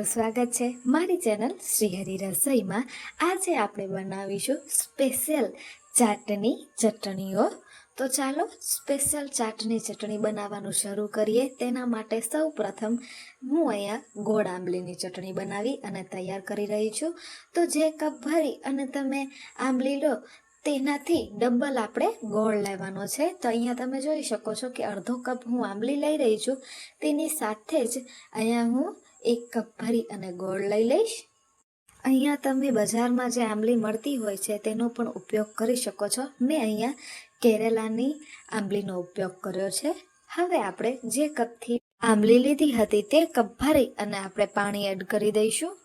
તમારું સ્વાગત છે મારી ચેનલ શ્રીહરિ રસોઈમાં. આજે આપણે બનાવીશું સ્પેશિયલ ચાટની ચટણીઓ. તો ચાલો સ્પેશિયલ ચાટની ચટણી બનાવવાનું શરૂ કરીએ. તેના માટે સૌ પ્રથમ હું અહીંયા ગોળ આંબલીની ચટણી બનાવી અને તૈયાર કરી રહી છું. તો જે કપ ભરી અને તમે આંબલી લો, તેનાથી ડબલ આપણે ગોળ લેવાનો છે. તો અહીંયા તમે જોઈ શકો છો કે અડધો કપ હું આંબલી લઈ રહી છું. તેની સાથે જ અહીંયા હું એક કપ ભરી અને ગોળ લઈ લઈશ. અહીંયા તમે બજારમાં જે આંબલી મળતી હોય છે, તેનો પણ ઉપયોગ કરી શકો છો. મેં અહીંયા કેરેલાની આંબલીનો ઉપયોગ કર્યો છે. હવે આપણે જે કપથી આંબલી લીધી હતી, તે કપ ભરી અને આપણે પાણી એડ કરી દઈશું.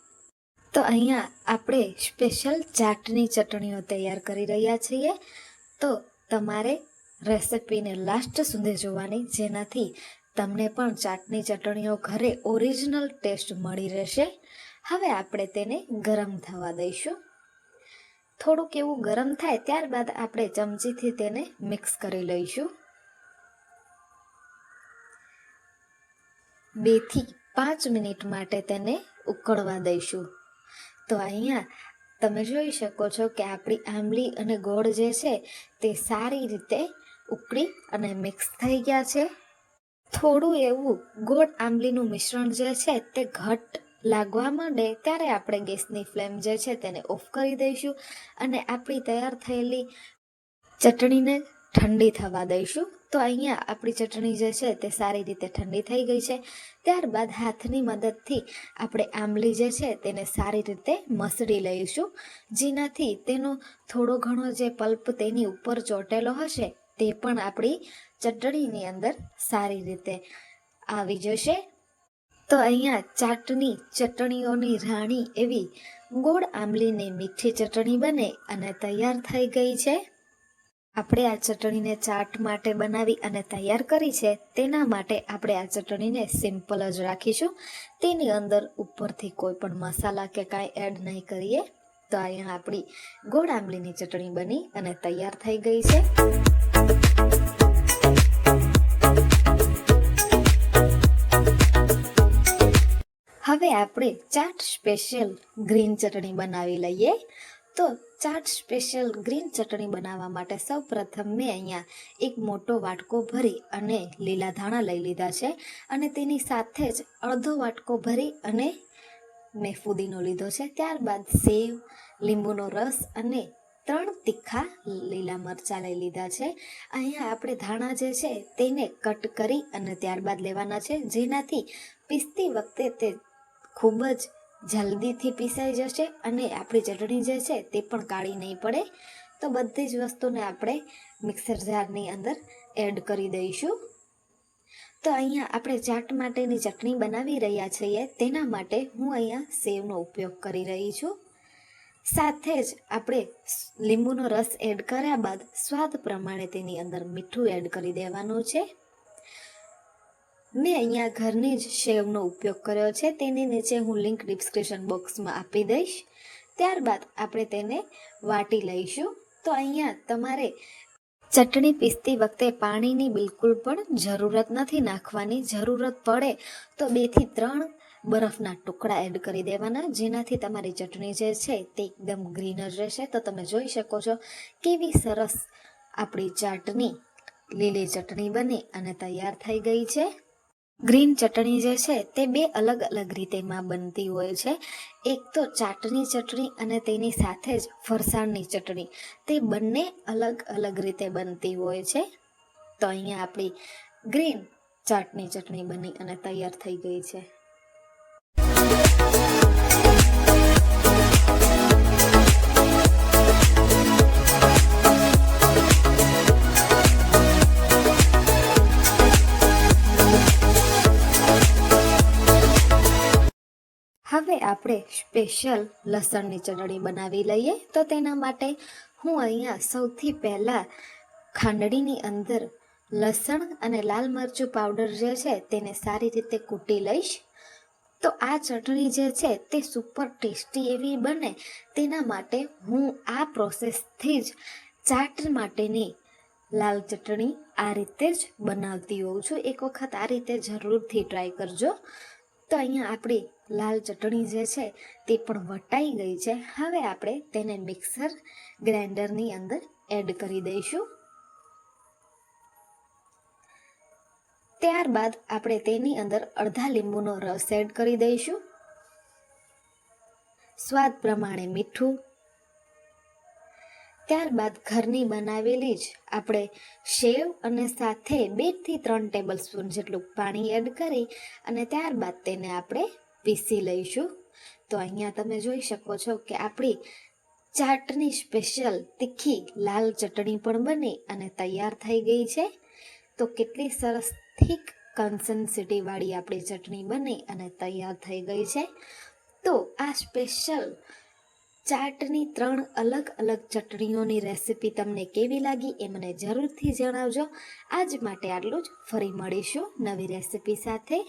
તો અહીંયા આપણે સ્પેશિયલ ચાટની ચટણીઓ તૈયાર કરી રહ્યા છીએ. તો તમારે રેસિપીને લાસ્ટ સુધી જોવાની, જેનાથી તમને પણ ચાટની ચટણીઓ ઘરે ઓરિજિનલ ટેસ્ટ મળી રહેશે. હવે આપણે તેને ગરમ થવા દઈશું. થોડુંક એવું ગરમ થાય ત્યારબાદ આપણે ચમચીથી તેને મિક્સ કરી લઈશું. બેથી પાંચ મિનિટ માટે તેને ઉકળવા દઈશું. તો અહીંયા તમે જોઈ શકો છો કે આપણી આંબલી અને ગોળ જે છે તે સારી રીતે ઉકળી અને મિક્સ થઈ ગયા છે. થોડું એવું ગોળ આંબલીનું મિશ્રણ જે છે તે ઘટ લાગવા માંડે ત્યારે આપણે ગેસની ફ્લેમ જે છે તેને ઓફ કરી દઈશું અને આપણી તૈયાર થયેલી ચટણીને ઠંડી થવા દઈશું. તો અહીંયા આપણી ચટણી જે છે તે સારી રીતે ઠંડી થઈ ગઈ છે. ત્યારબાદ હાથની મદદથી આપણે આંબલી જે છે તેને સારી રીતે મસળી લઈશું. જેનાથી તેનો થોડો ઘણો જે પલ્પ તેની ઉપર ચોટેલો હશે તે પણ આપણી ચટણીની અંદર સારી રીતે આવી જશે. તો અહીંયા ચાટની ચટણીઓની રાણી એવી ગોળ આંબલીની મીઠી ચટણી બને અને તૈયાર થઈ ગઈ છે. આપણે આ ચટણીને ચાટ માટે બનાવી અને તૈયાર કરી છે. તેના માટે આપણે આ ચટણીને સિમ્પલ જ રાખીશું. તેની અંદર ઉપરથી કોઈ પણ મસાલા કે કાંઈ એડ નહીં કરીએ. તો અહીંયા આપણી ગોળ આંબલીની ચટણી બની અને તૈયાર થઈ ગઈ છે. હવે આપણે ચાટ સ્પેશિયલ ગ્રીન ચટણી બનાવી લઈએ. તો ચાટ સ્પેશિયલ ગ્રીન ચટણી બનાવવા માટે સૌ પ્રથમ મેં અહીંયા એક મોટો વાટકો ભરી અને લીલા ધાણા લઈ લીધા છે અને તેની સાથે જ અડધો વાટકો ભરી અને મેં ફુદીનો લીધો છે. ત્યારબાદ સેવ, લીંબુનો રસ અને ત્રણ તીખા લીલા મરચાં લઈ લીધા છે. અહીંયા આપણે ધાણા જે છે તેને કટ કરી અને ત્યારબાદ લેવાના છે. જેનાથી પીસતી વખતે તે ખૂબ જ જલ્દીથી પીસાઈ જશે અને આપણી ચટણી જે છે તે પણ કાળી નહીં પડે. તો બધી જ વસ્તુને આપણે મિક્સર જારની અંદર એડ કરી દઈશું. તો અહીંયા આપણે ચાટ માટેની ચટણી બનાવી રહ્યા છીએ. તેના માટે હું અહીંયા સેવનો ઉપયોગ કરી રહી છું. સાથે જ આપણે લીંબુનો રસ એડ કર્યા બાદ સ્વાદ પ્રમાણે તેની અંદર મીઠું એડ કરી દેવાનું છે. મેં અહીંયા ઘરની જ સેવનો ઉપયોગ કર્યો છે. તેની નીચે હું લિંક ડિસ્ક્રિપ્શન બોક્સમાં આપી દઈશ. ત્યારબાદ આપણે તેને વાટી લઈશું. તો અહીંયા તમારે ચટણી પીસતી વખતે પાણીની બિલકુલ પણ જરૂરત નથી. નાખવાની જરૂરત પડે તો બેથી ત્રણ બરફના ટુકડા એડ કરી દેવાના, જેનાથી તમારી ચટણી જે છે તે એકદમ ગ્રીન જ રહેશે. તો તમે જોઈ શકો છો કેવી સરસ આપણી ચાટની લીલી ચટણી બની અને તૈયાર થઈ ગઈ છે. ગ્રીન ચટણી જે છે તે બે અલગ અલગ રીતેમાં બનતી હોય છે. એક તો ચાટની ચટણી અને તેની સાથે જ ફરસાણની ચટણી. તે બંને અલગ અલગ રીતે બનતી હોય છે. તો અહીંયા આપણી ગ્રીન ચાટની ચટણી બની અને તૈયાર થઈ ગઈ છે. હવે આપણે સ્પેશિયલ લસણની ચટણી બનાવી લઈએ તો તેના માટે હું અહીંયા સૌથી પહેલાં ખાંડણીની અંદર લસણ અને લાલ મરચું પાવડર જે છે તેને સારી રીતે કૂટી લઈશ. તો આ ચટણી જે છે તે સુપર ટેસ્ટી એવી બને. તેના માટે હું આ પ્રોસેસથી જ ચાટ માટેની લાલ ચટણી આ રીતે જ બનાવતી હોઉં છું. એક વખત આ રીતે જરૂરથી ટ્રાય કરજો. તો અહીંયા આપણી લાલ ચટણી જે છે તે પણ વટાઈ ગઈ છે. હવે આપણે તેને મિક્સર ગ્રાઇન્ડરની અંદર એડ કરી દઈશું. ત્યારબાદ આપણે તેની અંદર અડધા લીંબુનો રસ એડ કરી દઈશું. સ્વાદ પ્રમાણે મીઠું ત્યારબાદ ઘરની બનાવેલી જ આપણે શેવ અને સાથે બેથી ત્રણ ટેબલ સ્પૂન જેટલું પાણી એડ કરી અને ત્યારબાદ તેને આપણે પીસી લઈશું. તો અહીંયા તમે જોઈ શકો છો કે આપણી ચાટની સ્પેશિયલ તીખી લાલ ચટણી પણ બની અને તૈયાર થઈ ગઈ છે. તો કેટલી સરસ થીક કન્સન્સિટીવાળી આપણી ચટણી બની અને તૈયાર થઈ ગઈ છે. તો આ સ્પેશિયલ ચાટની ત્રણ અલગ અલગ ચટણીઓની રેસિપી તમને કેવી લાગી એ મને જરૂરથી જણાવજો. આજ માટે આટલું જ. ફરી મળીશું નવી રેસિપી સાથે.